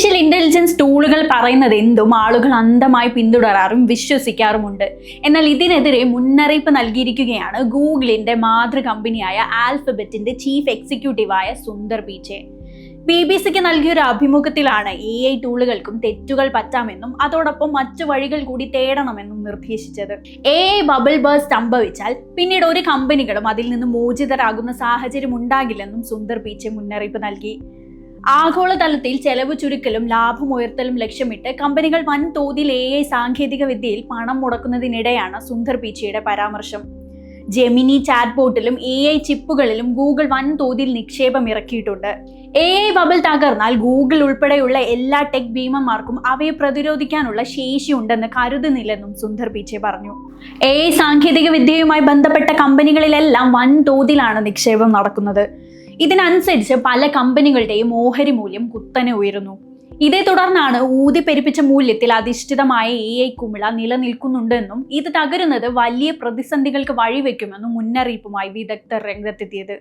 Artificial intelligence ടൂളുകൾ പറയുന്നത് എന്തും ആളുകൾ അന്ധമായി പിന്തുടരാറും വിശ്വസിക്കാറുമുണ്ട്. എന്നാൽ ഇതിനെതിരെ മുന്നറിയിപ്പ് നൽകിയിരിക്കുകയാണ് ഗൂഗിളിന്റെ മാതൃ കമ്പനിയായ ആൽഫബറ്റിന്റെ ചീഫ് എക്സിക്യൂട്ടീവായ സുന്ദർ പീച്ചെ. ബി ബി സിക്ക് നൽകിയ ഒരു അഭിമുഖത്തിലാണ് എ ഐ ടൂളുകൾക്കും തെറ്റുകൾ പറ്റാമെന്നും അതോടൊപ്പം മറ്റു വഴികൾ കൂടി തേടണമെന്നും നിർദ്ദേശിച്ചത്. എ ഐ ബബിൾ ബേഴ്സ് സംഭവിച്ചാൽ പിന്നീട് ഒരു കമ്പനികളും അതിൽ നിന്ന് മോചിതരാകുന്ന സാഹചര്യം ഉണ്ടാകില്ലെന്നും സുന്ദർ പീച്ചെ മുന്നറിയിപ്പ് നൽകി. ആഗോളതലത്തിൽ ചെലവ് ചുരുക്കലും ലാഭം ഉയർത്തലും ലക്ഷ്യമിട്ട് കമ്പനികൾ വൻതോതിൽ എ ഐ സാങ്കേതിക വിദ്യയിൽ പണം മുടക്കുന്നതിനിടെയാണ് സുന്ദർ പീച്ചയുടെ പരാമർശം. ജെമിനി ചാറ്റ് ബോട്ടിലും എ ഐ ചിപ്പുകളിലും ഗൂഗിൾ വൻതോതിൽ നിക്ഷേപം ഇറക്കിയിട്ടുണ്ട്. എ ഐ ബബിൾ തകർന്നാൽ ഗൂഗിൾ ഉൾപ്പെടെയുള്ള എല്ലാ ടെക് ഭീമന്മാർക്കും അവയെ പ്രതിരോധിക്കാനുള്ള ശേഷി ഉണ്ടെന്ന് കരുതുന്നില്ലെന്നും സുന്ദർ പിച്ചെ പറഞ്ഞു. എ ഐ സാങ്കേതിക വിദ്യയുമായി ബന്ധപ്പെട്ട കമ്പനികളിലെല്ലാം വൻതോതിലാണ് നിക്ഷേപം നടക്കുന്നത്. ഇതിനനുസരിച്ച് പല കമ്പനികളുടെയും ഓഹരി മൂല്യം കുത്തനെ ഉയരുന്നു. ഇതേ തുടർന്നാണ് ഊതി പെരുപ്പിച്ച മൂല്യത്തിൽ അധിഷ്ഠിതമായ എ ഐ കുമിള നിലനിൽക്കുന്നുണ്ടെന്നും ഇത് തകരുന്നത് വലിയ പ്രതിസന്ധികൾക്ക് വഴിവെക്കുമെന്നും മുന്നറിയിപ്പുമായി വിദഗ്ധർ രംഗത്തെത്തിയത്.